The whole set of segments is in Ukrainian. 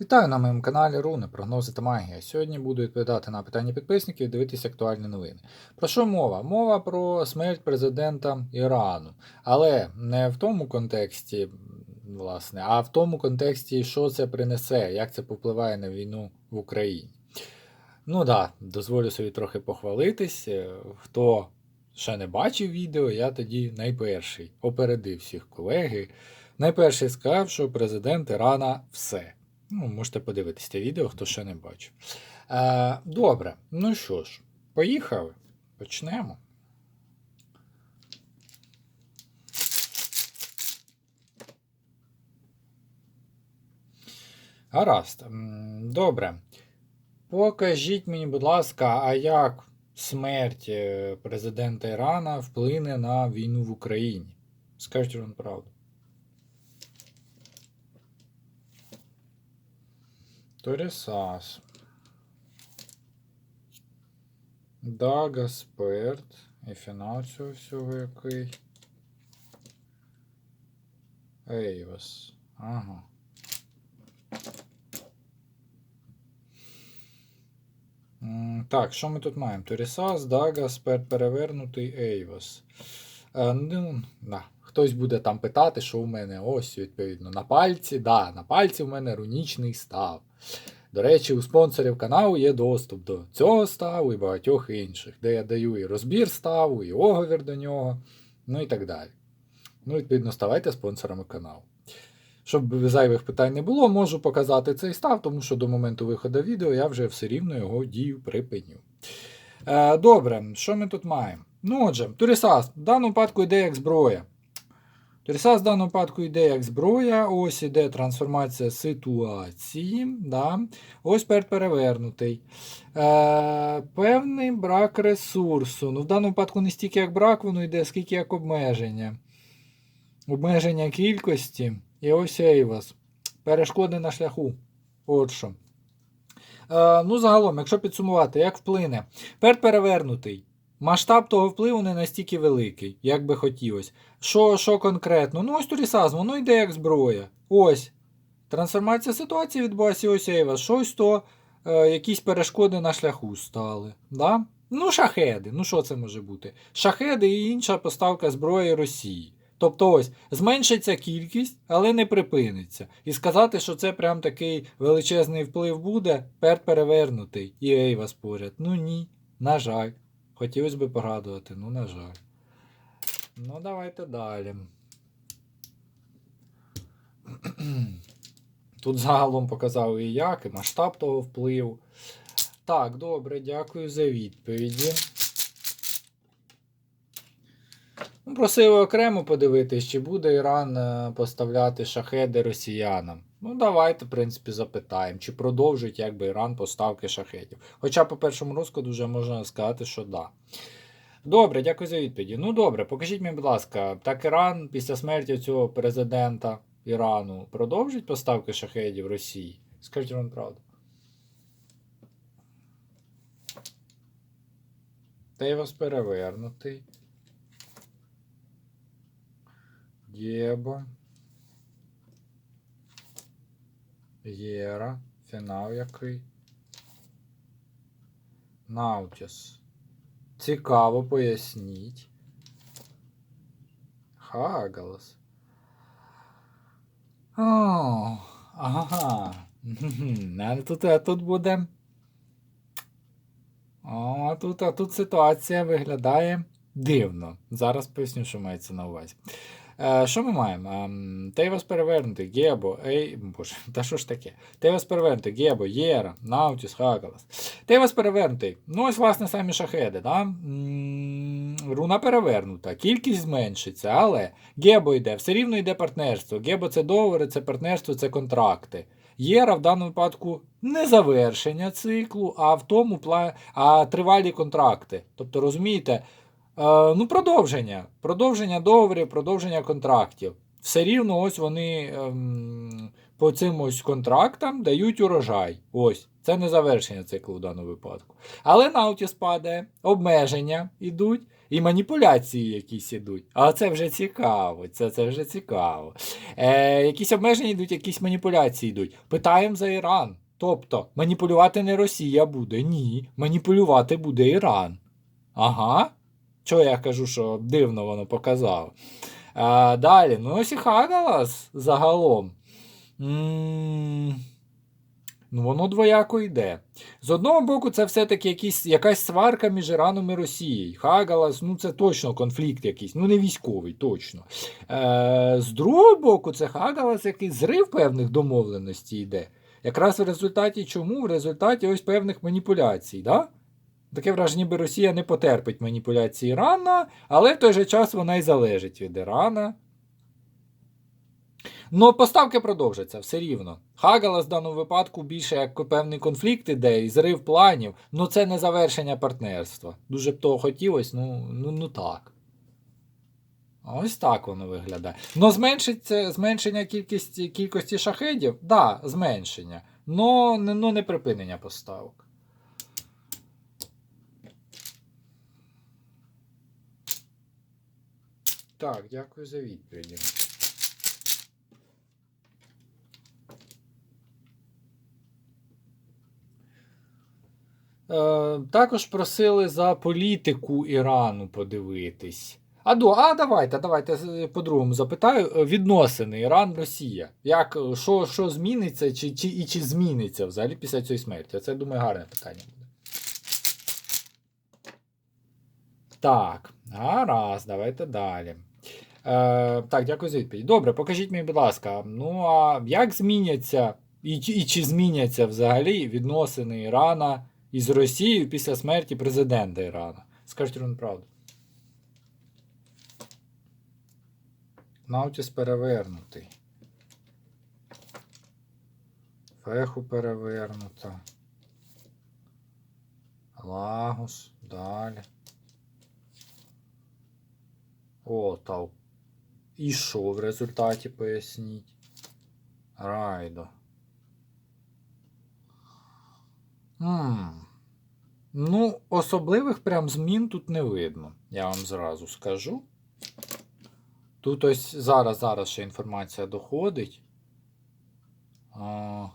Вітаю на моєму каналі Руни, прогнози та магія. Сьогодні буду відповідати на питання підписників і дивитися актуальні новини. Про що мова? Мова про смерть президента Ірану. Але не в тому контексті, власне, а в тому контексті, що це принесе, як це повпливає на війну в Україні. Ну да, дозволю собі трохи похвалитись. Е, Хто ще не бачив відео, я тоді найперший опередив всіх колеги. Найперший сказав, що президент Ірана все. Ну, можете подивитися відео, хто ще не бачив. Е, добре, ну що ж, поїхали. Почнемо. Гаразд. Добре. Покажіть мені, будь ласка, а як смерть е, президента Ірана вплине на війну в Україні? Скажіть вам правду. Торісас. Да, Гасперт. І фінал цього всього який. Ейвас. Ага. М, Так, що ми тут маємо? Торісас, Дага, Сперт перевернутий, Ейвас. Е, ну, да. Хтось буде там питати, що у мене ось, відповідно, на пальці. Да, на пальці у мене рунічний став. До речі, у спонсорів каналу є доступ до цього ставу і багатьох інших, де я даю і розбір ставу, і оговір до нього, ну і так далі. Ну, відповідно, ставайте спонсорами каналу. Щоб зайвих питань не було, можу показати цей став, тому що до моменту виходу відео я вже все рівно його дію припиню. Е, добре, що ми тут маємо? Ну отже, Турісас в даному випадку йде як зброя. Турісас в даному випадку йде як зброя, ось іде трансформація ситуації. Да? Ось перед перевернутий. Е, певний брак ресурсу. Ну, В даному випадку не стільки як брак, воно йде, скільки як обмеження. Обмеження кількості. І ось Ейвас. Перешкоди на шляху. От що. Е, ну, загалом, якщо підсумувати, як вплине. Перед перевернутий. Масштаб того впливу не настільки великий, як би хотілося. Що що конкретно? Ну, ось Турісаз, воно йде як зброя. Ось. Трансформація ситуації відбулася, і ось Ейвас. Щось то е, якісь перешкоди на шляху стали. Да? Ну, шахеди. Ну, що це може бути? Шахеди і інша поставка зброї Росії. Тобто ось зменшиться кількість, але не припиниться. І сказати, що це прям такий величезний вплив буде, пер перевернутий і Ейвас поряд. Ну ні, на жаль. Хотілося б порадувати, ну на жаль. Ну, давайте далі. Тут загалом показав і як, і масштаб того впливу. Так, добре, дякую за відповіді. Ну, Просили окремо подивитись, чи буде Іран е, поставляти шахеди росіянам. Ну, давайте, в принципі, запитаємо, чи продовжить якби Іран поставки шахедів. Хоча по першому розкладу вже можна сказати, що да. Добре, дякую за відповіді. Ну добре, покажіть мені, будь ласка, так Іран після смерті цього президента Ірану продовжить поставки шахедів Росії? Скажіть вам правду. Та я вас перевернутий. Єбо. Єра. Фінал який. Наутіс. Цікаво, поясніть. Хагалас. О, ага. А тут, а тут буде. О, а тут, а тут ситуація виглядає дивно. Зараз поясню, що мається на увазі. Е, що ми маємо? Ем, Тейвас перевернутий, Гебо, Ей. Боже, та що ж таке? Тейвас перевернутий, Гебо, Єра, Наутіс, Хагалас. Тейвас перевернутий. Ну, ось, власне, самі шахеди. Да? Руна перевернута, кількість зменшиться, але Гебо йде, все рівно йде партнерство. Гебо це договори, це партнерство, це контракти. Єра в даному випадку не завершення циклу, а в тому а тривалі контракти. Тобто, розумієте, ну, продовження. Продовження договорів, продовження контрактів. Все рівно ось вони ем, по цим ось контрактам дають урожай. Ось, це не завершення циклу в даному випадку. Але наутіс падає, обмеження йдуть. І маніпуляції якісь ідуть. А це вже цікаво. Це, це вже цікаво. Е, якісь обмеження йдуть, якісь маніпуляції йдуть. Питаємо за Іран. Тобто, маніпулювати не Росія буде. Ні. Маніпулювати буде Іран. Ага. Чого я кажу, що дивно воно показало. А, далі, ну ось і Хагалас загалом. м Ну, воно двояко йде. З одного боку, це все-таки якась сварка між Іраном і Росією. Хагалас, ну це точно конфлікт якийсь, ну не військовий, точно. Е, З другого боку, це Хагалас, який зрив певних домовленостей йде. Якраз в результаті чому? В результаті ось певних маніпуляцій. Да? Таке враження, ніби Росія не потерпить маніпуляції Ірана, але в той же час вона і залежить від Ірана. Ну, поставки продовжаться все рівно. Хагалас в даному випадку більше як певний конфлікт іде і зрив планів, ну це не завершення партнерства. Дуже б того хотілося, ну, ну, ну так. Ось так воно виглядає. Ну, зменшиться зменшення кількості, кількості шахедів? Так, да, зменшення. Но, но не припинення поставок. Так, дякую за відповіді. Е, також просили за політику Ірану подивитись. А, до, а давайте, давайте по-другому запитаю. Е, Відносини Іран-Росія. Як, е, що, що зміниться, чи, чи, і чи зміниться взагалі після цієї смерті? Це, думаю, гарне питання буде. Так, гаразд, давайте далі. Е, так, дякую за відповідь. Добре, покажіть мені, будь ласка, ну а як зміняться, і, і чи зміняться взагалі відносини Ірана із Росією після смерті президента Ірана? Скажіть вам правду. Наутіс перевернутий. Феху перевернута. Лагус. Далі. О, тау. І що в результаті поясніть? Райдо. Хм. Ну, особливих прям змін тут не видно. Я вам зразу скажу. Тут ось зараз, зараз ще інформація доходить. А...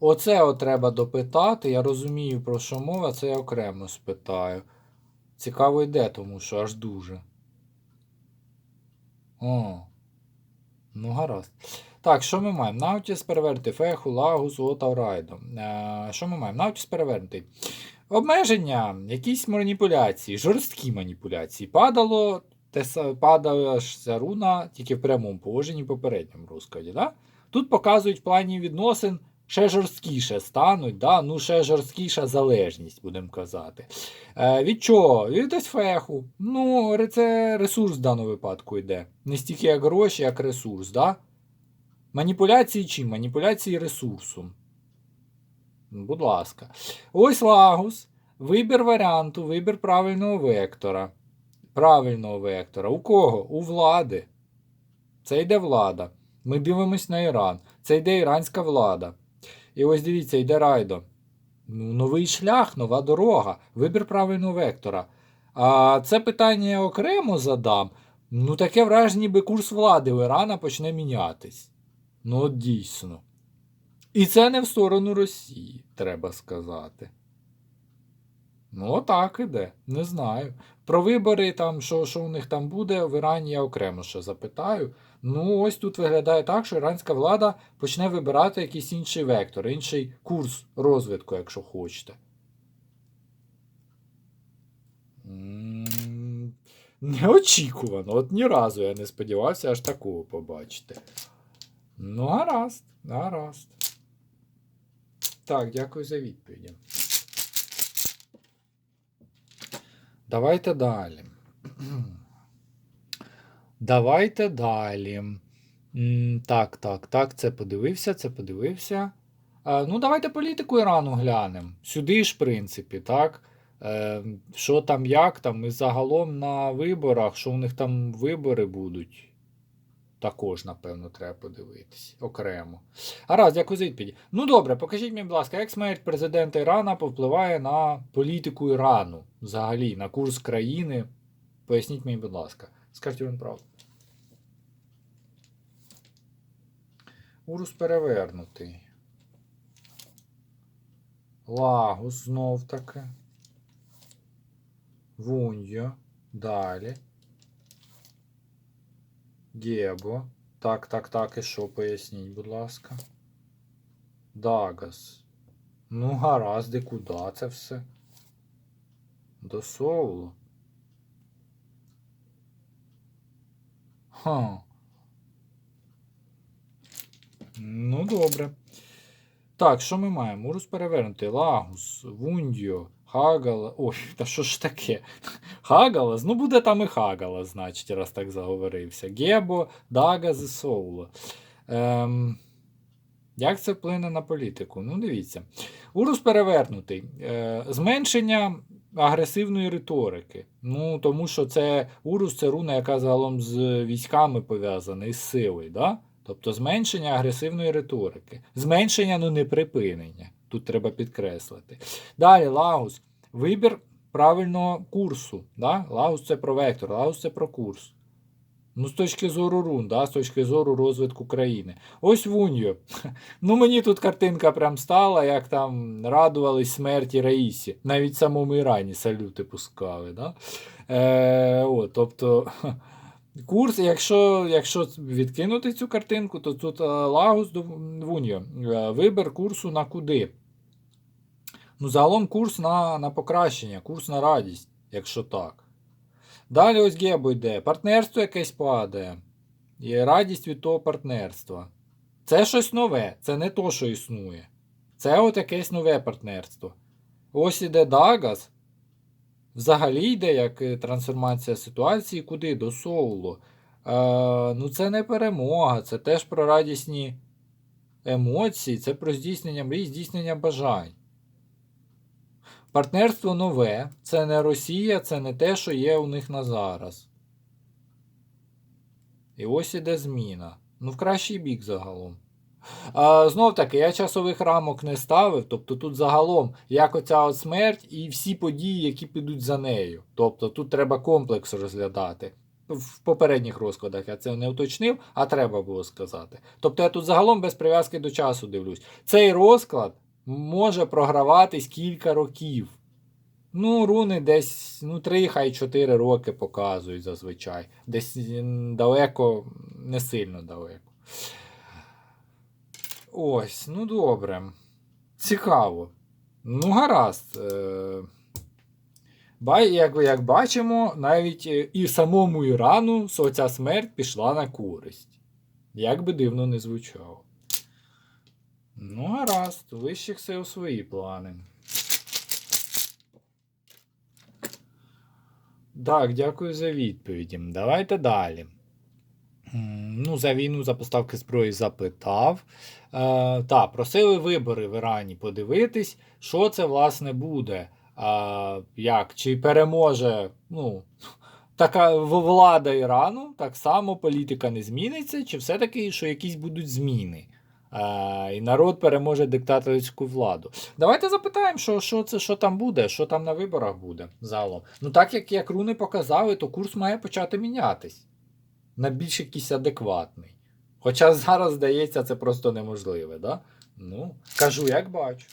Оце от треба допитати. Я розумію, про що мова, це я окремо спитаю. Цікаво йде, тому що аж дуже. О. Ну, гаразд. Так, що ми маємо? Наутіс перевернути феху, лагус, ота, райдо. Е, що ми маємо? Наутіс перевернутий. Обмеження, якісь маніпуляції, жорсткі маніпуляції. Падало, падала руна тільки в прямому положенні попередньому розкладі. Да? Тут показують в плані відносин ще жорсткіше стануть, да? ну ще жорсткіша залежність, будемо казати. Е, від чого? Від ось феху. Ну, це ресурс в даному випадку йде. Не стільки як гроші, як ресурс. Да? Маніпуляції чим? Маніпуляції ресурсом. Будь ласка. Ось лагус. Вибір варіанту, вибір правильного вектора. Правильного вектора. У кого? У влади. Це йде влада. Ми дивимось на Іран. Це йде іранська влада. І ось дивіться, йде райдо. Ну, новий шлях, нова дорога, вибір правильного вектора. А це питання я окремо задам. Ну, таке враження, ніби курс влади у Ірана почне мінятись. Ну, от дійсно. І це не в сторону Росії, треба сказати. Ну, отак іде. Не знаю. Про вибори, там, що, що у них там буде, в Ірані я окремо ще запитаю. Ну, ось тут виглядає так, що іранська влада почне вибирати якийсь інший вектор, інший курс розвитку, якщо хочете. Неочікувано. От ні разу я не сподівався аж такого побачити. Ну, гаразд, гаразд. Так, дякую за відповіді. Давайте далі. Давайте далі. Так, так, так, це подивився, це подивився. Е, ну, давайте політику Ірану глянемо. Сюди ж, в принципі, так. Е, що там, як там, і загалом на виборах, що у них там вибори будуть. також, напевно, треба подивитись окремо. Гаразд, дякую за відповіді. Ну добре, покажіть мені, будь ласка, як смерть президента Ірана повпливає на політику Ірану взагалі, на курс країни. Поясніть мені, будь ласка. Скажіть вам правду. Урус перевернутий. Лагус знов таки. Вуньо. Далі. Гебо. Так, так, так, і що поясніть, будь ласка. Дагас. Ну, гаразд, і куди це все? До Соулу. Ха. Ну, добре. Так, що ми маємо? Урус перевернутий, Лагус, Вундіо, Хагала. Ой, та що ж таке? Хагалас? Ну, буде там і Хагалас, значить, раз так заговорився. Гебо, Дагаз і Соуло. Ем, як це вплине на політику? Ну, дивіться. Урус перевернутий. Е, зменшення агресивної риторики. Ну, тому що це Урус це руна, яка загалом з військами пов'язана, із силою. Да? Тобто зменшення агресивної риторики. Зменшення, ну не припинення. Тут треба підкреслити. Далі Лагус. Вибір правильного курсу. Да? Лагус це про вектор, Лагус це про курс. Ну, з точки зору рун, да? з точки зору розвитку країни. Ось Вуньо. Ну, мені тут картинка прям стала, як там радувались смерті Раїсі. Навіть самому Ірані салюти пускали. Да? Е, о, тобто. Курс, якщо якщо відкинути цю картинку, то тут е, Лагус Вуньо. Е, Вибір курсу на куди. Ну, загалом курс на на покращення, курс на радість, якщо так. Далі ось Гебо йде. Партнерство якесь падає. І радість від того партнерства. Це щось нове, це не то, що існує. Це от якесь нове партнерство. Ось іде Дагас. Взагалі йде як е, трансформація ситуації куди? До Соулу. Е, ну, це не перемога, це теж про радісні емоції, це про здійснення мрій, здійснення бажань. Партнерство нове, це не Росія, це не те, що є у них на зараз. І ось іде зміна. Ну, в кращий бік загалом. А, Знов таки, я часових рамок не ставив. Тобто тут загалом як оця от смерть і всі події, які підуть за нею. Тобто тут треба комплекс розглядати. В попередніх розкладах я це не уточнив, а треба було сказати. Тобто я тут загалом без прив'язки до часу дивлюсь. Цей розклад може програватись кілька років. Ну, руни десь ну, 3, хай 4 роки показують зазвичай. Десь далеко, не сильно далеко. Ось, ну добре. Цікаво. Ну, гаразд. Е, як як бачимо, навіть е, і самому Ірану оця смерть пішла на користь. Як би дивно не звучало. Ну, гаразд, у вищих сил свої плани. Так, дякую за відповіді. Давайте далі. Ну, За війну за поставки зброї запитав. Е, Так, просили вибори в Ірані подивитись, що це власне буде. Е, як, Чи переможе ну, така влада Ірану, так само політика не зміниться, чи все-таки що якісь будуть зміни? Е, І народ переможе диктаторську владу. Давайте запитаємо, що що це що там буде, що там на виборах буде загалом. Ну, так як як руни показали, то курс має почати мінятись на більш якийсь адекватний. Хоча зараз, здається, це просто неможливе, да? Ну, кажу, як бачу.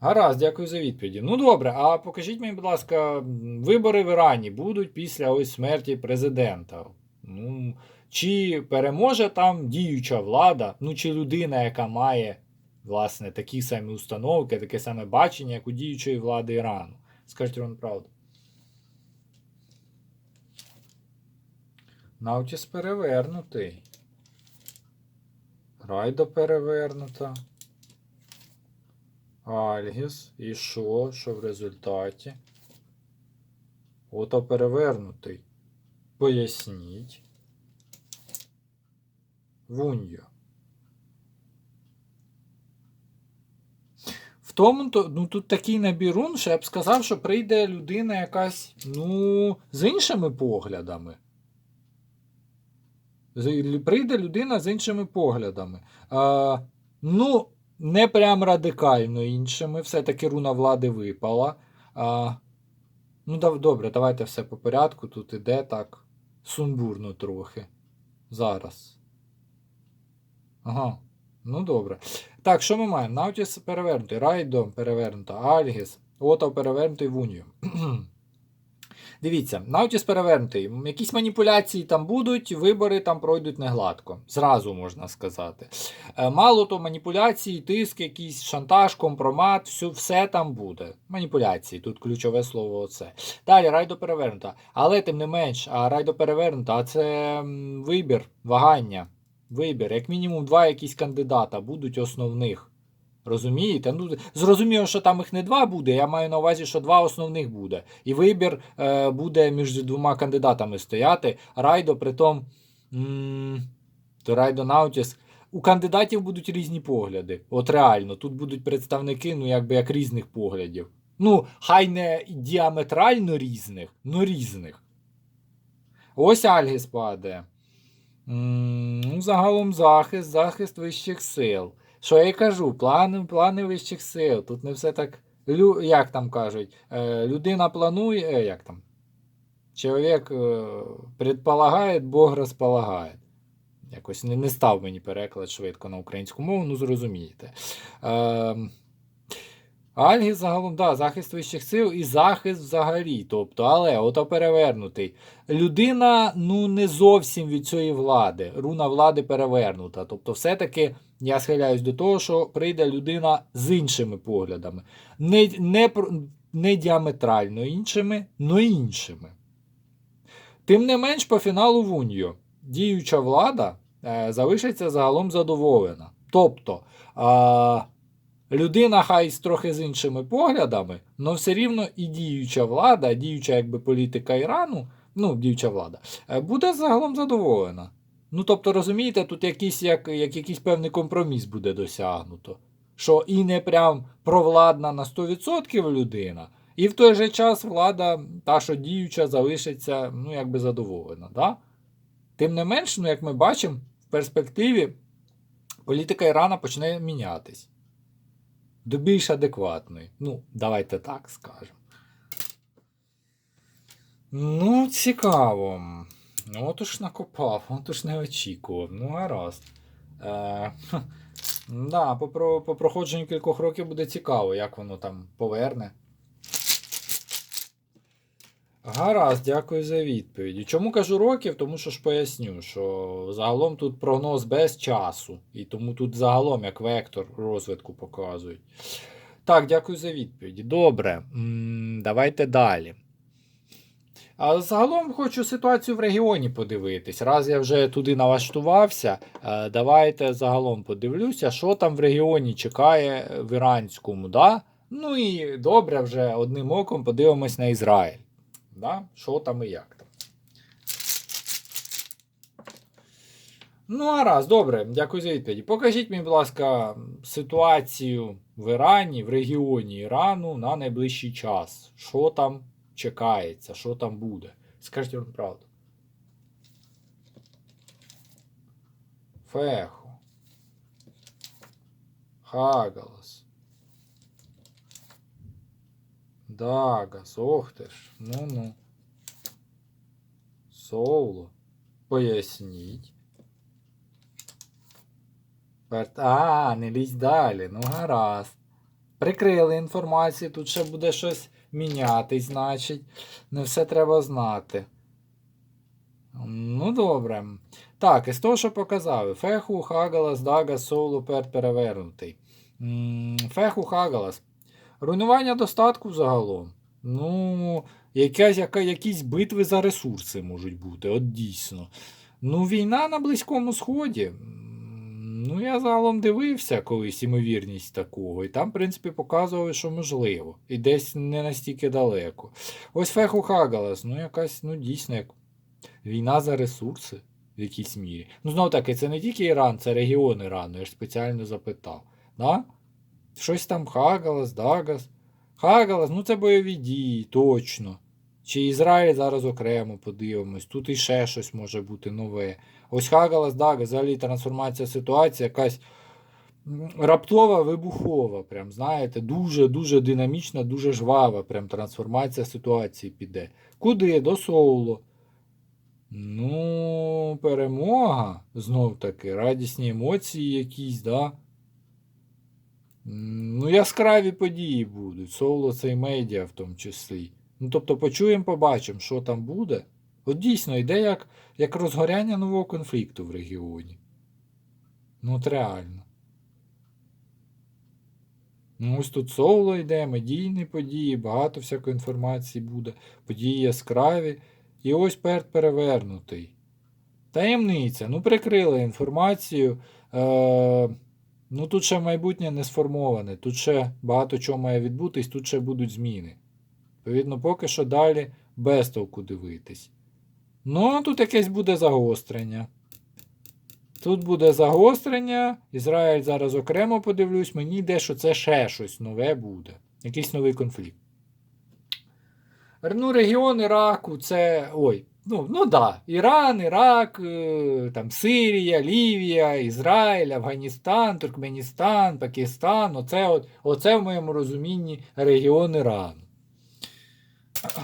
Гаразд, дякую за відповіді. Ну добре, а покажіть мені, будь ласка, вибори в Ірані будуть після ось смерті президента. Ну, Чи переможе там діюча влада, ну чи людина, яка має власне, такі самі установки, таке саме бачення, як у діючої влади Ірану? Скажіть вам правду. Наутіс перевернутий. Райдо перевернута. Альгіс. І що? Що в результаті? Ото перевернутий. Поясніть. Вуньо. В тому, то, ну тут такий набір рун, що я б сказав, що прийде людина якась, ну, з іншими поглядами. Прийде людина з іншими поглядами. А, ну, не прям радикально іншими. Все-таки руна влади випала. А, ну, добре, давайте все по порядку. Тут іде так сумбурно трохи. Зараз. Ага. Ну добре. Так, що ми маємо? Наутіс перевернутий, Райдо перевернута, Альгіс, Ото перевернутий в Унію. Дивіться, Наутіс перевернутий. Якісь маніпуляції там будуть, вибори там пройдуть негладко. Зразу можна сказати. Е, Мало то маніпуляції, тиск, якийсь шантаж, компромат, все, все там буде. Маніпуляції, тут ключове слово оце. Далі райдо перевернута. Але тим не менш, а райдо перевернута, це вибір, вагання. Вибір. Як мінімум два якісь кандидата будуть основних. Розумієте? Ну, зрозуміло, що там їх не два буде. Я маю на увазі, що два основних буде. І вибір е, буде між двома кандидатами стояти. Райдо, притом. М- то Райдо Наутіс. У кандидатів будуть різні погляди. От реально, тут будуть представники, ну, якби як різних поглядів. Ну, хай не діаметрально різних, но різних. Ось Альгіс падає. М, Ну, загалом захист, захист вищих сил. Що я й кажу, плани, плани вищих сил. Тут не все так. Лю, як там кажуть, е, людина планує, е, як там? Чоловік е, предполагає, Бог розполагає. Якось не, не став мені переклад швидко на українську мову, ну зрозумієте. Е, Альгіс загалом, да, захист вищих сил і захист взагалі. Тобто, але ото перевернутий. Людина ну не зовсім від цієї влади. Руна влади перевернута. Тобто, все-таки я схиляюсь до того, що прийде людина з іншими поглядами. Не, не, не діаметрально іншими, но іншими. Тим не менш, по фіналу в Унію діюча влада е, залишиться загалом задоволена. Тобто, е, людина хай трохи з іншими поглядами, але все рівно і діюча влада, діюча якби політика Ірану, ну, діюча влада, е, буде загалом задоволена. Ну, тобто, розумієте, тут якийсь, як, як якийсь певний компроміс буде досягнуто. Що і не прям провладна на 100% людина, і в той же час влада, та, що діюча, залишиться ну, якби задоволена. Да? Тим не менш, ну, як ми бачимо, в перспективі політика Ірана почне мінятись до більш адекватної. Ну, давайте так скажемо. Ну, цікаво. Ну, от уж накопав, от уж не очікував. Ну, гаразд. Е, да, по, по проходженню кількох років буде цікаво, як воно там поверне. Гаразд, дякую за відповідь. Чому кажу років? Тому що ж поясню, що загалом тут прогноз без часу. І тому тут загалом як вектор розвитку показують. Так, дякую за відповідь. Добре, давайте далі. А загалом хочу ситуацію в регіоні подивитись. Раз я вже туди налаштувався, е, давайте загалом подивлюся, що там в регіоні чекає в іранському. Да? Ну і добре, вже одним оком подивимось на Ізраїль. Да? Що там і як там. Ну, гаразд, добре, дякую за відповідь. Покажіть мені, будь ласка, ситуацію в Ірані, в регіоні Ірану на найближчий час. Що там чекається, що там буде. Скажіть вам правду. Фехо. Хагалас. Дагас, ох ти ж. Ну-ну. Соуло. Поясніть. А, не лізь далі. Ну гаразд. Прикрили інформацію, тут ще буде щось мінятись, значить. Не все треба знати. Ну, добре. Так, із того, що показали. Феху, Хагалас, Дагас, Соуло, Пер перевернутий. Феху, Хагалас. Руйнування достатку загалом. Ну, якась, яка, якісь битви за ресурси можуть бути, от дійсно. Ну, війна на Близькому Сході. Ну, я загалом дивився колись ймовірність такого, і там, в принципі, показували, що можливо. І десь не настільки далеко. Ось Феху Хагалас, ну якась, ну дійсно, як війна за ресурси в якійсь мірі. Ну, знову таки, це не тільки Іран, це регіон Ірану, я ж спеціально запитав. Да? Щось там Хагалас, Дагас. Хагалас, ну це бойові дії, точно. Чи Ізраїль зараз окремо подивимось. Тут іще щось може бути нове. Ось Хагалас, Дагас, взагалі трансформація ситуації якась раптова, вибухова. Прям, знаєте, дуже-дуже динамічна, дуже жвава. Прям трансформація ситуації піде. Куди? До Соулу. Ну, перемога. Знов таки, радісні емоції якісь, да? Ну, яскраві події будуть. Соло це і медіа в тому числі. Ну, тобто, почуємо, побачимо, що там буде. От дійсно йде як, як розгоряння нового конфлікту в регіоні. Ну, от реально. Ну, ось тут соло йде, медійні події, багато всякої інформації буде, події яскраві. І ось перт перевернутий. Таємниця. Ну, прикрили інформацію. Е, ну, тут ще майбутнє не сформоване. Тут ще багато чого має відбутись, тут ще будуть зміни. Відповідно, поки що далі без толку дивитись. Ну, тут якесь буде загострення. Тут буде загострення. Ізраїль зараз окремо подивлюсь. Мені йде, що це ще щось нове буде. Якийсь новий конфлікт. Ну, регіон Іраку це. Ой, ну, ну да. Іран, Ірак, е, там Сирія, Лівія, Ізраїль, Афганістан, Туркменістан, Пакистан. Оце, от, оце в моєму розумінні регіон Ірану.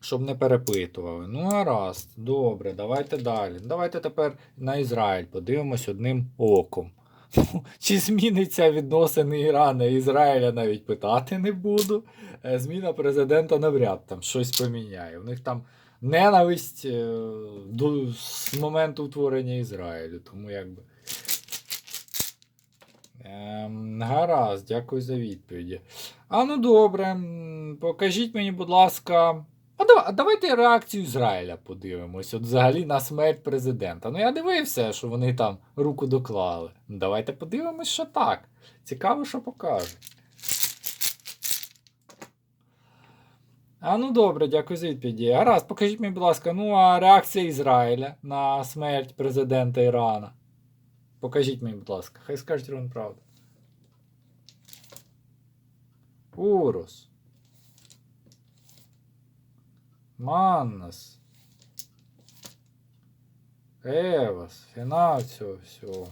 Щоб не перепитували. Ну, гаразд, добре, давайте далі. Давайте тепер на Ізраїль подивимось одним оком. Чи зміниться відносини Ірана і Ізраїля, навіть питати не буду. Е, Зміна президента навряд там щось поміняє. У них там ненависть е, до, з моменту утворення Ізраїлю. Тому якби. Ем, гаразд, дякую за відповіді. А ну добре, покажіть мені, будь ласка. А давайте реакцію Ізраїля подивимось. От взагалі на смерть президента. Ну я дивився, що вони там руку доклали. Давайте подивимось, що так. Цікаво, що покажуть. А ну добре, дякую за відповіді. Гаразд, покажіть мені, будь ласка, ну а реакція Ізраїля на смерть президента Ірана. Покажіть мені, будь ласка, хай скажуть рівно правду. Урус. Маннас. Евас. Фінал цього всього.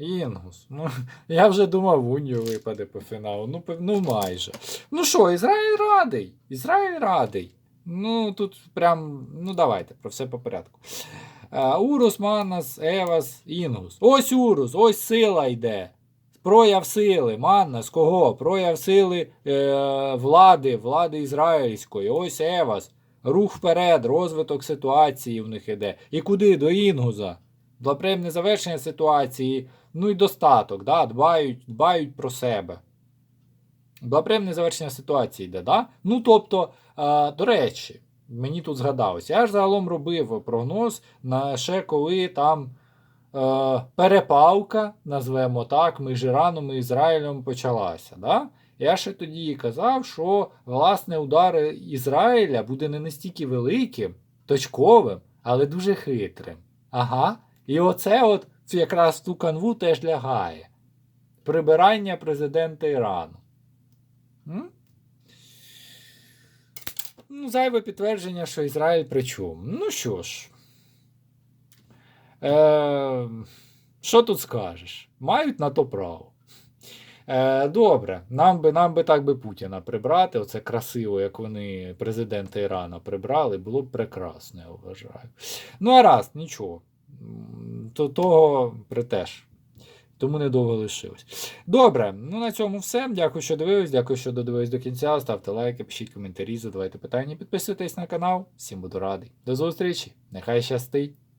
Інгус. Ну, я вже думав, Унію випаде по фіналу. Ну, ну майже. Ну що, Ізраїль радий. Ізраїль радий. Ну, тут прям. Ну, давайте, про все по порядку. Е, Урус, Маннас, Евас, Інгус. Ось Урус, ось сила йде. Прояв сили, Маннас, кого? Прояв сили е, влади, влади ізраїльської. Ось Евас. Рух вперед, розвиток ситуації в них іде. І куди? До Інгуза. Благоприємне завершення ситуації, ну і достаток, да? дбають, дбають про себе. Благоприємне завершення ситуації йде, да? Ну, тобто, е, до речі, мені тут згадалось, я ж загалом робив прогноз на ще коли там е, перепалка, назвемо так, між Іраном і Ізраїлем почалася. Да? Я ще тоді казав, що власне удар Ізраїля буде не настільки великим, точковим, але дуже хитрим. Ага. І оце от якраз ту канву теж лягає. Прибирання президента Ірану. Ну, зайве підтвердження, що Ізраїль при чому. Ну що ж. Е, що тут скажеш? Мають на то право. Е, добре, нам би, нам би так би Путіна прибрати. Оце красиво, як вони президента Ірана прибрали, було б прекрасно, я вважаю. Ну, а раз, нічого. То того притеж. Тому недовго лишилось. Добре, ну на цьому все. Дякую, що дивились. Дякую, що додивились до кінця. Ставте лайки, пишіть коментарі, задавайте питання, підписуйтесь на канал. Всім буду радий. До зустрічі! Нехай щастить!